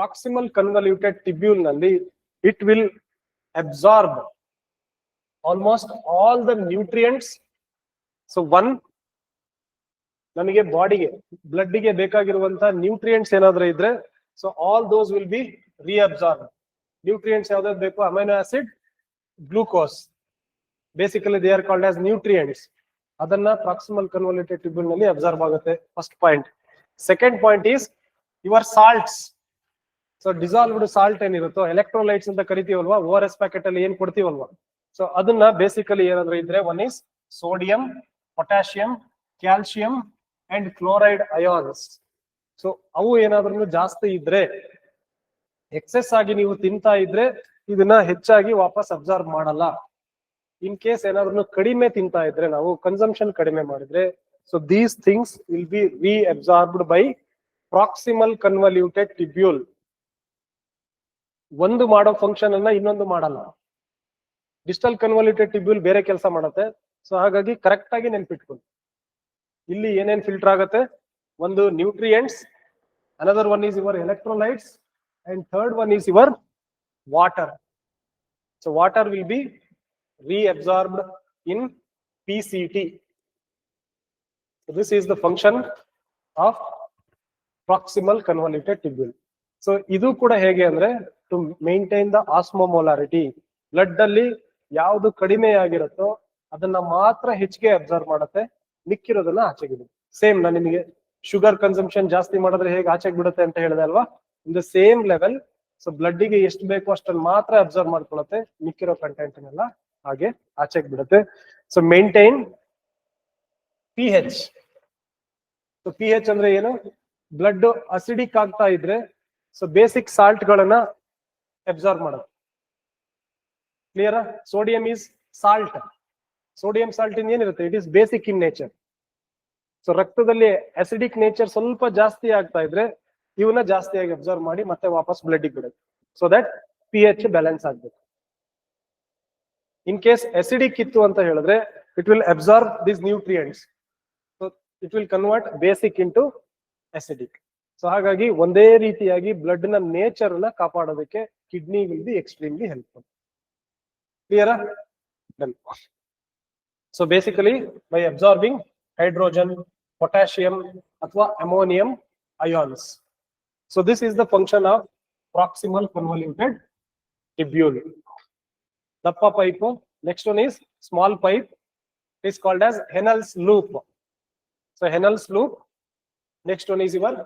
Proximal convoluted ಟಿಬ್ಯೂಲ್ನಲ್ಲಿ it will absorb almost all the nutrients so one ನಮಗೆ ಬಾಡಿಗೆ ಬ್ಲಡ್ಗೆ ಬೇಕಾಗಿರುವಂತಹ ನ್ಯೂಟ್ರಿಯೆಂಟ್ಸ್ ಏನಾದ್ರೂ ಇದ್ರೆ so all those will be reabsorb nutrients ಯಾವ್ದಾದ್ರು ಬೇಕು? Amino acid glucose basically they are called as nutrients ಅದನ್ನ proximal convoluted ಟ್ಯೂಬ್ಯೂಲ್ನಲ್ಲಿ ಆಗುತ್ತೆ first point second point is your salts so dissolved salt ಏನಿರುತ್ತೋ electrolytes ಅಂತ ಕರಿತೀವಲ್ವಾ ಓ ಆರ್ ಎಸ್ ಪ್ಯಾಕೆಟ್ ಅಲ್ಲಿ ಏನ್ ಕೊಡ್ತೀವಲ್ವಾ? ಸೊ ಅದನ್ನ ಬೇಸಿಕಲಿ ಏನಾದ್ರು ಇದ್ರೆ one is sodium potassium calcium and chloride ions so ಅವು ಏನಾದ್ರೂ ಜಾಸ್ತಿ ಇದ್ರೆ ಎಕ್ಸೆಸ್ ಆಗಿ ನೀವು ತಿಂತಾ ಇದ್ರೆ, ಇದನ್ನ ಹೆಚ್ಚಾಗಿ ವಾಪಸ್ ಅಬ್ಸರ್ವ್ ಮಾಡಲ್ಲ. ಇನ್ ಕೇಸ್ ಏನಾದ್ರು ಕಡಿಮೆ ತಿಂತಾ ಇದ್ರೆ, ನಾವು ಕನ್ಸಂಪ್ಷನ್ ಕಡಿಮೆ ಮಾಡಿದ್ರೆ so these things will be reabsorbed by proximal convoluted tubule ಒಂದು ಮಾಡೋ ಫಂಕ್ಷನ್ ಅನ್ನ ಇನ್ನೊಂದು ಮಾಡಲ್ಲ. ಡಿಜಿಟಲ್ ಕನ್ವಲ್ಯೂಟೆಡ್ ಟಿಬ್ಯೂಲ್ ಬೇರೆ ಕೆಲಸ ಮಾಡುತ್ತೆ. ಸೊ ಹಾಗಾಗಿ ಕರೆಕ್ಟ್ ಆಗಿ ನೆನ್ಪಿಟ್ಕೊಂಡು ಇಲ್ಲಿ ಏನೇನ್ ಫಿಲ್ಟರ್ ಆಗುತ್ತೆ? ಒಂದು nutrients another one is your electrolytes and third one is your water so water will be reabsorbed in PCT. So this is the function of proximal convoluted. So ಇದು ಕೂಡ ಹೇಗೆ ಅಂದ್ರೆ to maintain the osmolarity blood ಅಲ್ಲಿ ಯಾವುದು ಕಡಿಮೆ ಆಗಿರುತ್ತೋ ಅದನ್ನ ಮಾತ್ರ ಹೆಚ್ಚಿಗೆ ಅಬ್ಸರ್ವ್ ಮಾಡುತ್ತೆ, ಮಿಕ್ಕಿರೋದನ್ನ ಆಚೆಗೆ ಬಿಡುತ್ತೆ ಸೇಮ್ ನಾನು ನಿಮಗೆ ಶುಗರ್ ಕನ್ಸಂಪ್ಷನ್ ಜಾಸ್ತಿ ಮಾಡಿದ್ರೆ ಹೇಗೆ ಆಚೆಗೆ ಬಿಡುತ್ತೆ ಅಂತ ಹೇಳಿದೆ ಅಲ್ವಾ? ಇನ್ ಸೇಮ್ ಲೆವೆಲ್ ಸೊ ಬ್ಲಡ್ಗೆ ಎಷ್ಟು ಬೇಕು ಅಷ್ಟನ್ನು ಮಾತ್ರ ಅಬ್ಸರ್ವ್ ಮಾಡ್ಕೊಳತ್ತೆ ಮಿಕ್ಕಿರೋ ಕಂಟೆಂಟ್ನೆಲ್ಲ ಹಾಗೆ ಆಚೆಗೆ ಬಿಡುತ್ತೆ so maintain P H so P H ಅಂದ್ರೆ ಏನು? ಬ್ಲಡ್ ಅಸಿಡಿಕ್ ಆಗ್ತಾ ಇದ್ರೆ ಸೊ ಬೇಸಿಕ್ ಸಾಲ್ಟ್ ಗಳನ್ನ ಅಬ್ಸಾರ್ಬ್ ಮಾಡೋದು. Clear sodium is salt sodium salt ಇಂದ ಏನಿರುತ್ತೆ? It is basic in nature so ರಕ್ತದಲ್ಲಿ ಅಸಿಡಿಕ್ ನೇಚರ್ ಸ್ವಲ್ಪ ಜಾಸ್ತಿ ಆಗ್ತಾ ಇದ್ರೆ ಇವನ್ನ ಜಾಸ್ತಿಯಾಗಿ ಅಬ್ಸರ್ವ್ ಮಾಡಿ ಮತ್ತೆ ವಾಪಸ್ ಬ್ಲಡ್ ಬಿಡುತ್ತೆ. So that P H balance ಆಗ್ಬೇಕು. ಇನ್ ಕೇಸ್ ಅಸಿಡಿಕ್ ಇತ್ತು ಅಂತ ಹೇಳಿದ್ರೆ it will observe this nutrients it will convert basic into acidic so ಹಾಗಾಗಿ ಒಂದೇ ರೀತಿಯಾಗಿ ಬ್ಲಡ್ನ ನೇಚರ್ನ ಕಾಪಾಡೋದಕ್ಕೆ kidney will be extremely helpful clear done so basically by absorbing hydrogen potassium ಅಥವಾ ammonium ions so this is the function of proximal convoluted tubule ದಪ್ಪ pipe. Next one is small pipe is called as Henle's loop so Henle's loop next one is your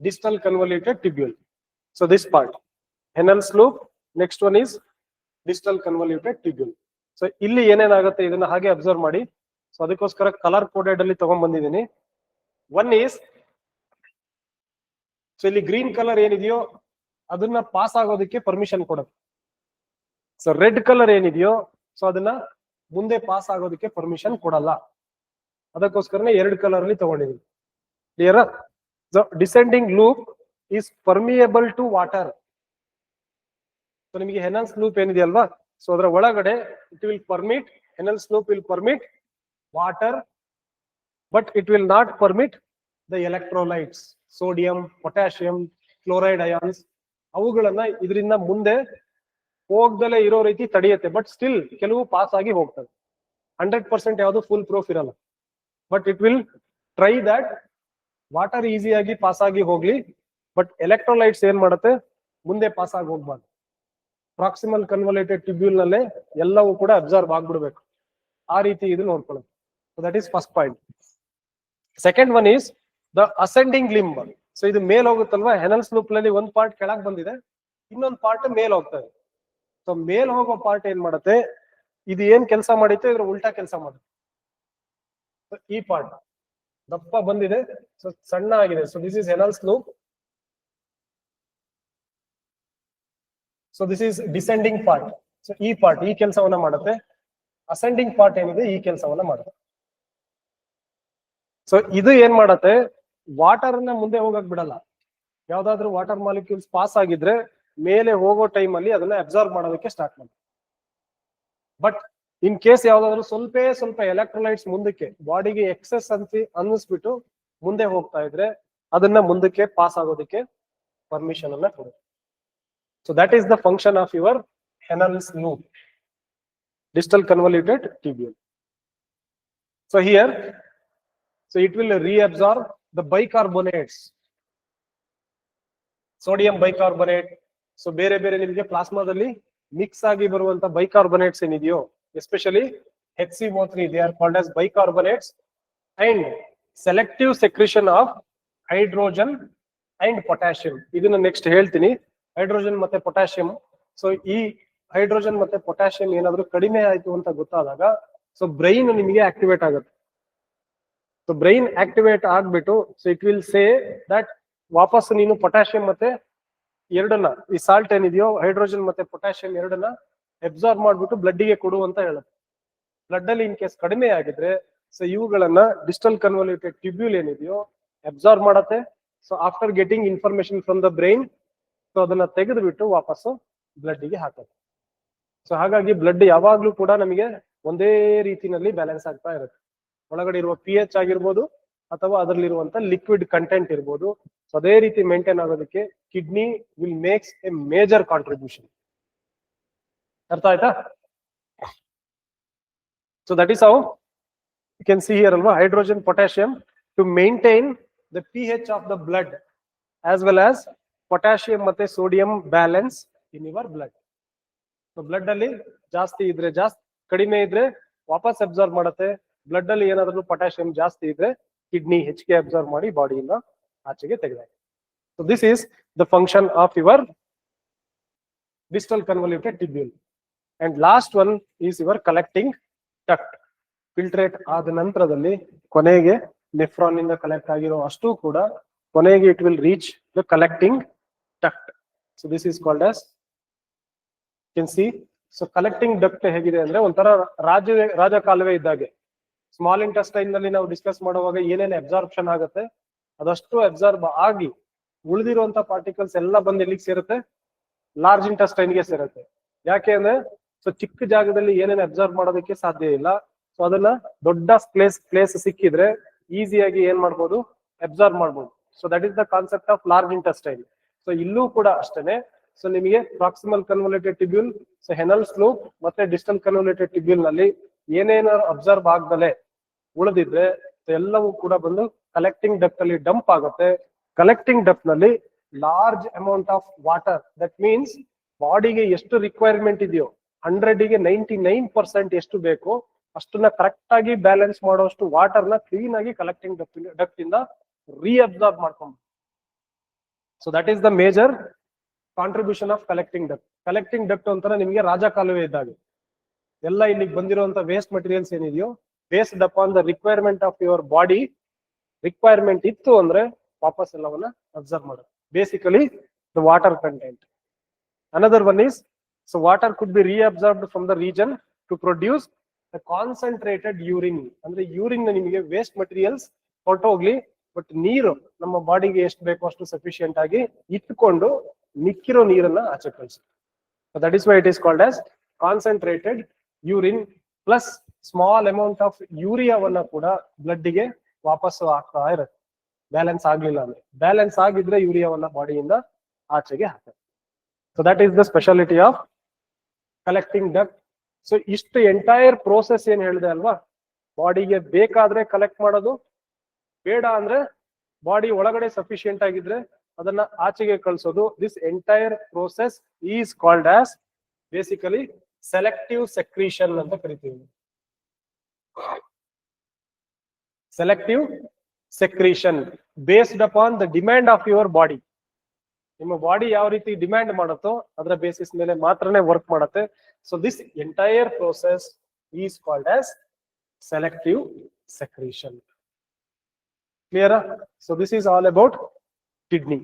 distal convoluted tubule. So, this part henel's loop next one is distal convoluted tubule. So ಇಲ್ಲಿ ಏನೇನಾಗುತ್ತೆ ಇದನ್ನ ಹಾಗೆ observe ಮಾಡಿ. So ಅದಕ್ಕೋಸ್ಕರ colour coded ಅಲ್ಲಿ ತಗೊಂಡ್ ಬಂದಿದ್ದೀನಿ. One is so ಇಲ್ಲಿ ಗ್ರೀನ್ ಕಲರ್ ಏನಿದೆಯೋ, ಅದನ್ನ ಪಾಸ್ ಆಗೋದಕ್ಕೆ ಪರ್ಮಿಷನ್ ಕೊಡುತ್ತೆ ಸೊ ರೆಡ್ ಕಲರ್ ಏನಿದೆಯೋ ಸೊ ಅದನ್ನ ಮುಂದೆ ಪಾಸ್ ಆಗೋದಕ್ಕೆ ಪರ್ಮಿಷನ್ ಕೊಡಲ್ಲ. ಅದಕ್ಕೋಸ್ಕರನೇ ಎರಡು ಕಲರ್ ಅಲ್ಲಿ ತಗೊಂಡಿದ್ದೀನಿ. Clear the descending loop is permeable to water. So ನಿಮಗೆ ಹೆನಲ್ಸ್ ಲೂಪ್ ಏನಿದೆಯಲ್ವಾ ಸೊ ಅದರ ಒಳಗಡೆ it will permit Henle's loop will permit water but it will not permit the electrolytes sodium potassium chloride ions ಅವುಗಳನ್ನ ಇದರಿಂದ ಮುಂದೆ ಹೋಗ್ದಲೇ ಇರೋ ರೀತಿ ತಡೆಯುತ್ತೆ ಬಟ್ ಸ್ಟಿಲ್ ಕೆಲವು ಪಾಸ್ ಆಗಿ ಹೋಗ್ತವೆ. ಹಂಡ್ರೆಡ್ ಪರ್ಸೆಂಟ್ ಯಾವುದು ಫುಲ್ ಪ್ರೂಫ್ ಇರಲ್ಲ. But it will try that water ಈಸಿಯಾಗಿ ಪಾಸ್ ಆಗಿ ಹೋಗ್ಲಿ, ಬಟ್ ಎಲೆಕ್ಟ್ರೋಲೈಟ್ಸ್ ಏನ್ ಮಾಡುತ್ತೆ, ಮುಂದೆ ಪಾಸ್ ಆಗಿ ಹೋಗ್ಬಾರ್ದು. ಪ್ರಾಕ್ಸಿಮಲ್ ಕನ್ವಲೇಟೆಡ್ ಟ್ಯೂಬ್ಯೂಲ್ ನಲ್ಲೇ ಎಲ್ಲವೂ ಕೂಡ ಅಬ್ಸರ್ವ್ ಆಗ್ಬಿಡ್ಬೇಕು. ಆ ರೀತಿ ಇದು ನೋಡ್ಕೊಳ್ಳೋದು. That is first point second one is the ascending limb so ಇದು ಮೇಲ್ ಹೋಗುತ್ತಲ್ವಾ? ಹೆನಲ್ಸ್ ಲೂಪ್ನಲ್ಲಿ ಒಂದ್ ಪಾರ್ಟ್ ಕೆಳಗ್ ಬಂದಿದೆ, ಇನ್ನೊಂದು ಪಾರ್ಟ್ ಮೇಲ್ ಹೋಗ್ತಾ ಇದೆ. ಸೊ ಮೇಲ್ ಹೋಗೋ ಪಾರ್ಟ್ ಏನ್ ಮಾಡುತ್ತೆ, ಇದು ಏನ್ ಕೆಲಸ ಮಾಡಿತ್ತು, ಇದ್ರ ಉಲ್ಟಾ ಕೆಲಸ ಮಾಡುತ್ತೆ. ಈ ಪಾರ್ಟ್ ದಪ್ಪ ಬಂದಿದೆ. ಸೊ, ಸಣ್ಣ ಆಗಿದೆ. So this is Henle's loop so this is descending part so ಈ ಪಾರ್ಟ್ ಈ ಕೆಲಸವನ್ನ ಮಾಡುತ್ತೆ. ಅಸೆಂಡಿಂಗ್ ಪಾರ್ಟ್ ಏನಿದೆ, ಈ ಕೆಲಸವನ್ನ ಮಾಡುತ್ತೆ. ಸೊ ಇದು ಏನ್ ಮಾಡತ್ತೆ? ವಾಟರ್ನ ಮುಂದೆ ಹೋಗಕ್ ಬಿಡಲ್ಲ. ಯಾವ್ದಾದ್ರು ವಾಟರ್ ಮಾಲಿಕ್ಯೂಲ್ಸ್ ಪಾಸ್ ಆಗಿದ್ರೆ, ಮೇಲೆ ಹೋಗೋ ಟೈಮ್ ಅಲ್ಲಿ ಅದನ್ನ ಅಬ್ಸರ್ವ್ ಮಾಡೋದಕ್ಕೆ ಸ್ಟಾರ್ಟ್ ಮಾಡುತ್ತೆ. ಬಟ್ ಇನ್ ಕೇಸ್ ಯಾವ್ದಾದ್ರು ಸ್ವಲ್ಪ ಸ್ವಲ್ಪ ಎಲೆಕ್ಟ್ರೋಲೈಟ್ಸ್ ಮುಂದಕ್ಕೆ ಬಾಡಿಗೆ ಎಕ್ಸೆಸ್ ಅಂತ ಅನ್ನಿಸ್ಬಿಟ್ಟು ಮುಂದೆ ಹೋಗ್ತಾ ಇದ್ರೆ ಅದನ್ನ ಮುಂದಕ್ಕೆ ಪಾಸ್ ಆಗೋದಕ್ಕೆ ಪರ್ಮಿಷನ್ ಅನ್ನ ಕೊಡುತ್ತೆ so that is the function of your Henle's loop, distal convoluted tubule. So here so it will reabsorb the bicarbonates sodium bicarbonate so ಬೇರೆ ಬೇರೆ ನಿಮಗೆ ಪ್ಲಾಸ್ಮಾದಲ್ಲಿ ಮಿಕ್ಸ್ ಆಗಿ ಬರುವಂತ ಬೈಕಾರ್ಬೋನೇಟ್ಸ್ ಏನಿದೆಯೋ C three they are called as bicarbonates and selective secretion of hydrogen and potassium ಇದನ್ನ next ಹೇಳ್ತೀನಿ. Hydrogen ಮತ್ತೆ ಪೊಟ್ಯಾಷಿಯಂ ಸೊ ಈ ಹೈಡ್ರೋಜನ್ ಮತ್ತೆ ಪೊಟ್ಯಾಷಿಯಂ ಏನಾದ್ರೂ ಕಡಿಮೆ ಆಯ್ತು ಅಂತ ಗೊತ್ತಾದಾಗ ಸೊ ಬ್ರೈನ್ ನಿಮಗೆ ಆಕ್ಟಿವೇಟ್ ಆಗುತ್ತೆ. ಸೊ ಬ್ರೈನ್ ಆಕ್ಟಿವೇಟ್ ಆಗ್ಬಿಟ್ಟು so it will say that ವಾಪಸ್ ನೀನು ಪೊಟ್ಯಾಷಿಯಂ ಮತ್ತೆ ಎರಡನ್ನ, ಈ ಸಾಲ್ಟ್ ಏನಿದೆಯೋ ಹೈಡ್ರೋಜನ್ ಮತ್ತೆ ಪೊಟ್ಯಾಷಿಯಂ ಎರಡನ್ನ ಅಬ್ಸಾರ್ಬ್ ಮಾಡ್ಬಿಟ್ಟು ಬ್ಲಡ್ಗೆ ಕೊಡು ಅಂತ ಹೇಳುತ್ತೆ. ಬ್ಲಡ್ ಅಲ್ಲಿ ಇನ್ ಕೇಸ್ ಕಡಿಮೆ ಆಗಿದ್ರೆ ಸೊ ಇವುಗಳನ್ನ ಡಿಜಿಟಲ್ ಕನ್ವಲ್ಯೂಟೆಡ್ ಟ್ಯೂಬ್ಯೂಲ್ ಏನಿದೆಯೋ ಅಬ್ಸಾರ್ಬ್ ಮಾಡತ್ತೆ. So after getting information from the brain so ಅದನ್ನ ತೆಗೆದುಬಿಟ್ಟು ವಾಪಸ್ಸು ಬ್ಲಡ್ಗೆ ಹಾಕುತ್ತೆ. ಸೊ ಹಾಗಾಗಿ ಬ್ಲಡ್ ಯಾವಾಗ್ಲೂ ಕೂಡ ನಮಗೆ ಒಂದೇ ರೀತಿನಲ್ಲಿ ಬ್ಯಾಲೆನ್ಸ್ ಆಗ್ತಾ ಇರುತ್ತೆ. ಒಳಗಡೆ ಇರುವ ಪಿ ಎಚ್ ಆಗಿರ್ಬೋದು, ಅಥವಾ ಅದರಲ್ಲಿರುವಂತ ಲಿಕ್ವಿಡ್ ಕಂಟೆಂಟ್ ಇರ್ಬೋದು. ಸೊ ಅದೇ ರೀತಿ ಮೇಂಟೈನ್ ಆಗೋದಕ್ಕೆ kidney will makes a major contribution ಅರ್ಥ ಆಯ್ತಾ? So that is how you can see here ಅಲ್ವಾ? Hydrogen potassium to maintain the P H of the blood as well as potassium ಮತ್ತೆ sodium balance in your blood blood ಅಲ್ಲಿ ಜಾಸ್ತಿ ಇದ್ರೆ ಜಾಸ್ತಿ, ಕಡಿಮೆ ಇದ್ರೆ ವಾಪಸ್ ಅಬ್ಸರ್ವ್ ಮಾಡುತ್ತೆ. ಬ್ಲಡ್ ಅಲ್ಲಿ ಏನಾದ್ರೂ ಪೊಟ್ಯಾಷಿಯಂ ಜಾಸ್ತಿ ಇದ್ರೆ ಕಿಡ್ನಿ ಹೆಚ್ಚಿಗೆ ಅಬ್ಸರ್ವ್ ಮಾಡಿ ಬಾಡಿಯಿಂದ ಆಚೆಗೆ ತೆಗೆದ. So this is the function of your distal convoluted tubule. And last one is your collecting duct filtrate ಆದ ನಂತರದಲ್ಲಿ ಕೊನೆಗೆ ನೆಫ್ರಾನ್ ಇಂದ ಕಲೆಕ್ಟ್ ಆಗಿರೋ ಅಷ್ಟು ಕೂಡ ಕೊನೆಗೆ it will reach the collecting duct so this is called as can see so collecting duct ಹೇಗಿದೆ ಅಂದ್ರೆ ಒಂಥರ ರಾಜ ರಾಜ ಕಾಲುವೆ ಇದ್ದಾಗೆ. ಸ್ಮಾಲ್ ಇಂಟೆಸ್ಟೈನ್ನಲ್ಲಿ ನಾವು ಡಿಸ್ಕಸ್ ಮಾಡುವಾಗ ಏನೇನು ಅಬ್ಸಾರ್ಪ್ಷನ್ ಆಗುತ್ತೆ, ಅದಷ್ಟು ಅಬ್ಸಾರ್ಬ್ ಆಗಿ ಉಳಿದಿರುವಂತ ಪಾರ್ಟಿಕಲ್ಸ್ ಎಲ್ಲ ಬಂದು ಎಲ್ಲಿಗೆ ಸೇರುತ್ತೆ? ಲಾರ್ಜ್ ಇಂಟೆಸ್ಟೈನ್ಗೆ ಸೇರುತ್ತೆ. ಯಾಕೆ ಅಂದ್ರೆ ಸೊ ಚಿಕ್ಕ ಜಾಗದಲ್ಲಿ ಏನೇನು ಅಬ್ಸರ್ವ್ ಮಾಡೋದಕ್ಕೆ ಸಾಧ್ಯ ಇಲ್ಲ. ಸೊ ಅದನ್ನ ದೊಡ್ಡ ಪ್ಲೇಸ್ ಪ್ಲೇಸ್ ಸಿಕ್ಕಿದ್ರೆ ಈಸಿಯಾಗಿ ಏನ್ ಮಾಡ್ಬೋದು? ಅಬ್ಸರ್ವ್ ಮಾಡ್ಬೋದು. So that is the concept of large intestine so ಇಲ್ಲೂ ಕೂಡ ಅಷ್ಟೇನೆ. ಸೊ ನಿಮಗೆ proximal convoluted tubule so Henle's loop ಮತ್ತೆ ಡಿಸ್ಟಲ್ ಕನ್ವಲೇಟೆಡ್ ಟಿಬ್ಯೂಲ್ನಲ್ಲಿ ಏನೇನಾದ್ರು ಅಬ್ಸರ್ವ್ ಆಗ್ದಲೆ ಉಳಿದಿದ್ರೆ ಎಲ್ಲವೂ ಕೂಡ ಬಂದು ಕಲೆಕ್ಟಿಂಗ್ ಡಪ್ ಅಲ್ಲಿ ಡಂಪ್ ಆಗುತ್ತೆ. Collecting ಡಪ್ನಲ್ಲಿ large amount of water that means ಬಾಡಿಗೆ ಎಷ್ಟು ರಿಕ್ವೈರ್ಮೆಂಟ್ ಇದೆಯೋ ಹಂಡ್ರೆಡ್ಗೆ ನೈಂಟಿ ನೈನ್ ಪರ್ಸೆಂಟ್ ಎಷ್ಟು ಬೇಕೋ ಅಷ್ಟನ್ನ ಕರೆಕ್ಟ್ ಆಗಿ ಬ್ಯಾಲೆನ್ಸ್ ಮಾಡುವಷ್ಟು ವಾಟರ್ನ ಕ್ಲೀನ್ ಆಗಿ ಕಲೆಕ್ಟಿಂಗ್ ಡಕ್ಟ್ ಇಂದ ರೀಅಬ್ಸಾರ್ಬ್ ಮಾಡ್ಕೊಂಡು. So that is the major contribution of collecting duct collecting duct ಅಂತಾನೆ ನಿಮಗೆ ರಾಜ ಕಾಲುವೆ ಇದ್ದಾಗೆ. ಎಲ್ಲ ಇಲ್ಲಿಗೆ ಬಂದಿರುವಂತ ವೇಸ್ಟ್ ಮೆಟೀರಿಯಲ್ಸ್ ಏನಿದೆಯೋ based upon the requirement of your body requirement ಇತ್ತು ಅಂದ್ರೆ ವಾಪಸ್ ಎಲ್ಲವನ್ನ ಅಬ್ಸರ್ವ್ ಮಾಡೋದು basically the water content another one is so water could be reabsorbed from the region to produce concentrated urine ಅಂದ್ರೆ ಯೂರಿನ್ ನಿಮಗೆ waste materials ಹೊರಟೋಗ್ಲಿ but ನೀರು ನಮ್ಮ ಬಾಡಿಗೆ ಎಷ್ಟು ಬೇಕೋ ಅಷ್ಟು ಸಫಿಶಿಯಂಟ್ ಆಗಿ ಇಟ್ಕೊಂಡು ಮಿಕ್ಕಿರೋ ನೀರನ್ನ ಆಚೆ ಕಳಿಸಿ that is why it is called as concentrated urine plus small amount of ಯೂರಿಯಾವನ್ನ ಕೂಡ ಬ್ಲಡ್ಗೆ ವಾಪಸ್ ಆಗ್ತಾ ಇರುತ್ತೆ. ಬ್ಯಾಲೆನ್ಸ್ ಆಗ್ಲಿಲ್ಲ ಅಂದ್ರೆ. ಬ್ಯಾಲೆನ್ಸ್ ಆಗಿದ್ರೆ ಯೂರಿಯಾವನ್ನ ಬಾಡಿಯಿಂದ ಆಚೆಗೆ ಹಾಕ್ತಾರೆ so that is the speciality of collecting duct so ಇಷ್ಟು ಎಂಟೈರ್ ಪ್ರೋಸೆಸ್ ಏನ್ ಹೇಳಿದೆ ಅಲ್ವಾ? ಬಾಡಿಗೆ ಬೇಕಾದ್ರೆ ಕಲೆಕ್ಟ್ ಮಾಡೋದು. ಬೇಡ ಅಂದ್ರೆ ಬಾಡಿ ಒಳಗಡೆ ಸಫಿಶಿಯಂಟ್ ಆಗಿದ್ರೆ ಅದನ್ನ ಆಚೆಗೆ ಕಳಿಸೋದು. This entire process is called as basically selective secretion ಅಂತ ಕರಿತೀವಿ. Selective secretion based upon the demand of your body ನಿಮ್ಮ ಬಾಡಿ ಯಾವ ರೀತಿ ಡಿಮ್ಯಾಂಡ್ ಮಾಡುತ್ತೋ ಅದರ ಬೇಸಿಸ್ ಮೇಲೆ ಮಾತ್ರನೇ ವರ್ಕ್ ಮಾಡುತ್ತೆ. So this entire process is called as selective secretion clear so this is all about kidney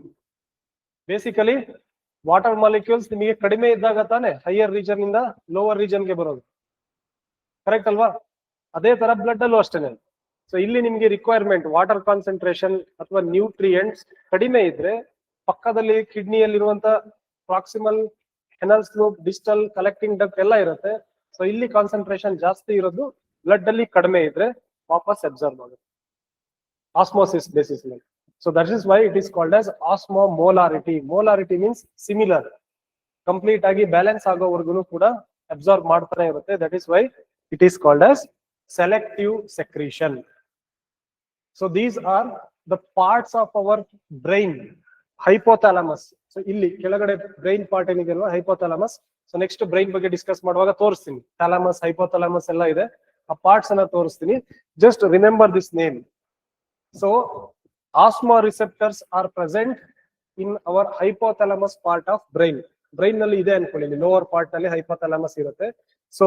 basically water molecules ನಿಮಗೆ ಕಡಿಮೆ ಇದ್ದಾಗ ತಾನೆ ಹೈಯರ್ ರೀಜನ್ ಇಂದ ಲೋವರ್ ರೀಜನ್ಗೆ ಬರೋದು. ಕರೆಕ್ಟ್ ಅಲ್ವಾ? ಅದೇ ತರ ಬ್ಲಡ್ ಅಲ್ಲೂ ಅಷ್ಟೇನೆ. ಸೊ ಇಲ್ಲಿ ನಿಮಗೆ ರಿಕ್ವೈರ್ಮೆಂಟ್ ವಾಟರ್ ಕಾನ್ಸಂಟ್ರೇಷನ್ ಅಥವಾ ನ್ಯೂಟ್ರಿಯೆಂಟ್ಸ್ ಕಡಿಮೆ ಇದ್ರೆ ಪಕ್ಕದಲ್ಲಿ ಕಿಡ್ನಿಯಲ್ಲಿರುವಂತ proximal Henle's loop digital collecting duct ಎಲ್ಲ ಇರುತ್ತೆ. ಸೊ ಇಲ್ಲಿ ಕಾನ್ಸಂಟ್ರೇಷನ್ ಜಾಸ್ತಿ ಇರೋದು ಬ್ಲಡ್ ಅಲ್ಲಿ ಕಡಿಮೆ ಇದ್ರೆ ವಾಪಸ್ ಅಬ್ಸರ್ವ್ ಆಗುತ್ತೆ. ಆಸ್ಮೋಸಿಸ್ ಬೇಸಿಸ್ ಮೇಲೆ so that is why it is called as osmolarity molarity means similar complete ಆಗಿ ಬ್ಯಾಲೆನ್ಸ್ ಆಗೋವರೆಗೂ ಕೂಡ ಅಬ್ಸರ್ವ್ ಮಾಡ್ತಾನೆ ಇರುತ್ತೆ. That is why it is called as selective secretion so these are the parts of our brain hypothalamus so ಇಲ್ಲಿ ಕೆಳಗಡೆ brain part ಏನಿದೆ ಅಲ್ವಾ? Hypothalamus so next brain ಬಗ್ಗೆ ಡಿಸ್ಕಸ್ ಮಾಡುವಾಗ ತೋರಿಸ್ತೀನಿ. ಥಾಲಮಸ್ ಹೈಪೋಥಾಲಮಸ್ ಎಲ್ಲ ಇದೆ. ಆ ಪಾರ್ಟ್ಸ್ ಅನ್ನ ತೋರಿಸ್ತೀನಿ. Just remember this name so osmoreceptors are present in our hypothalamus part of brain ಬ್ರೈನ್ನಲ್ಲಿ ಇದೆ ಅನ್ಕೊಳ್ಳಿ. ಲೋವರ್ ಪಾರ್ಟ್ನಲ್ಲಿ ಹೈಪೋಥಾಲಮಸ್ ಇರುತ್ತೆ. So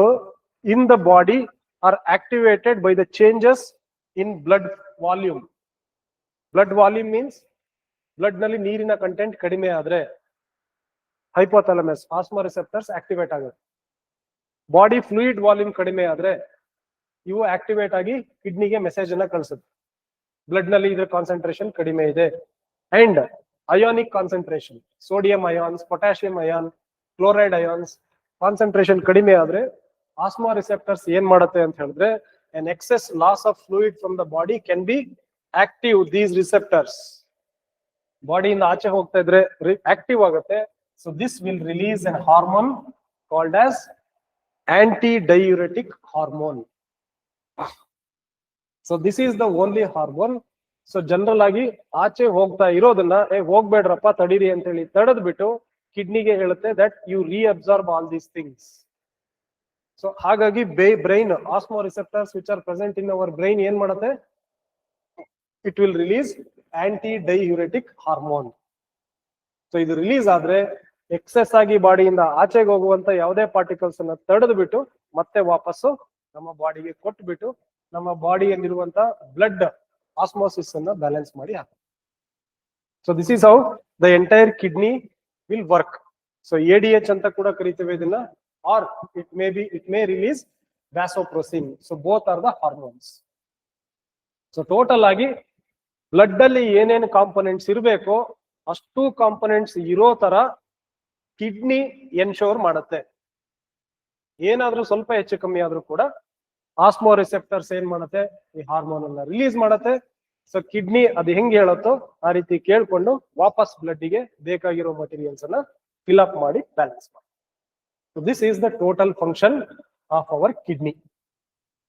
in the body are activated by the changes in blood volume blood volume means ಬ್ಲಡ್ನಲ್ಲಿ ನೀರಿನ content ಕಡಿಮೆ ಆದ್ರೆ hypothalamus osmoreceptors activate ಆಗುತ್ತೆ. Body fluid volume ಕಡಿಮೆ ಆದ್ರೆ ಇವು ಆಕ್ಟಿವೇಟ್ ಆಗಿ ಕಿಡ್ನಿಗೆ ಮೆಸೇಜ್ ಅನ್ನ ಕಳಿಸುತ್ತೆ. ಬ್ಲಡ್ನಲ್ಲಿ ಇದ್ರ ಕಾನ್ಸಂಟ್ರೇಷನ್ ಕಡಿಮೆ ಇದೆ. And ionic concentration sodium ions potassium ion chloride ions concentration ಕಡಿಮೆ ಆದ್ರೆ ಆಸ್ಮಾ ರಿಸೆಪ್ಟರ್ಸ್ ಏನ್ ಮಾಡುತ್ತೆ ಅಂತ ಹೇಳಿದ್ರೆ an excess loss of fluid from the body can be active these receptors. ಬಾಡಿಯಿಂದ ಆಚೆ ಹೋಗ್ತಾ ಇದ್ರೆ ಆಕ್ಟಿವ್ ಆಗುತ್ತೆ. So this will release an hormone called as antidiuretic hormone so this is the only hormone so general ಆಗಿ ಆಚೆ ಹೋಗ್ತಾ ಇರೋದನ್ನ, ಏ, ಹೋಗ್ಬೇಡ್ರಪ್ಪ, ತಡೀರಿ ಅಂತ ಹೇಳಿ ತಡೆದ್ ಬಿಟ್ಟು ಕಿಡ್ನಿಗೆ ಹೇಳುತ್ತೆ that you reabsorb all these things so ಹಾಗಾಗಿ by brain osmoreceptors which are present in our brain ಏನ್ ಮಾಡುತ್ತೆ? It will release antidiuretic hormone so ಇದು ರಿಲೀಸ್ ಆದ್ರೆ ಎಕ್ಸೆಸ್ ಆಗಿ ಬಾಡಿಯಿಂದ ಆಚೆಗೆ ಹೋಗುವಂತ ಯಾವುದೇ ಪಾರ್ಟಿಕಲ್ಸ್ ಅನ್ನ ತಡೆದು ಬಿಟ್ಟು ಮತ್ತೆ ವಾಪಸ್ಸು ನಮ್ಮ ಬಾಡಿಗೆ ಕೊಟ್ಬಿಟ್ಟು ನಮ್ಮ ಬಾಡಿಯಲ್ಲಿರುವಂತ ಬ್ಲಡ್ ಆಸ್ಮೋಸಿಸ್ ಅನ್ನ ಬ್ಯಾಲೆನ್ಸ್ ಮಾಡಿ ಹಾಕಿ so this is how the entire kidney will work so A D H ಅಂತ ಕೂಡ ಕರಿತೇವೆ ಇದನ್ನ or it may be it may release vasopressin so both are the hormones so total ಆಗಿ blood ಅಲ್ಲಿ ಏನೇನು components ಇರಬೇಕು ಅಷ್ಟು ಕಾಂಪೊನೆಂಟ್ಸ್ ಇರೋ ತರ ಕಿಡ್ನಿ ಎನ್ಶೋರ್ ಮಾಡುತ್ತೆ. ಏನಾದ್ರೂ ಸ್ವಲ್ಪ ಹೆಚ್ಚು ಕಮ್ಮಿ ಆದ್ರೂ ಕೂಡ ಆಸ್ಮೋ ರಿಸೆಪ್ಟರ್ಸ್ ಏನ್ ಮಾಡುತ್ತೆ? ಈ ಹಾರ್ಮೋನ್ ರಿಲೀಸ್ ಮಾಡುತ್ತೆ. ಸೊ ಕಿಡ್ನಿ ಅದು ಹೆಂಗ್ ಹೇಳುತ್ತೋ ಆ ರೀತಿ ಕೇಳ್ಕೊಂಡು ವಾಪಸ್ ಬ್ಲಡ್ಗೆ ಬೇಕಾಗಿರೋ ಮಟೀರಿಯಲ್ಸ್ ಅನ್ನ ಫಿಲ್ ಅಪ್ ಮಾಡಿ ಬ್ಯಾಲೆನ್ಸ್ ಮಾಡಿ. This is the total function of our kidney